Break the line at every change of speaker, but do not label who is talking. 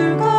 불가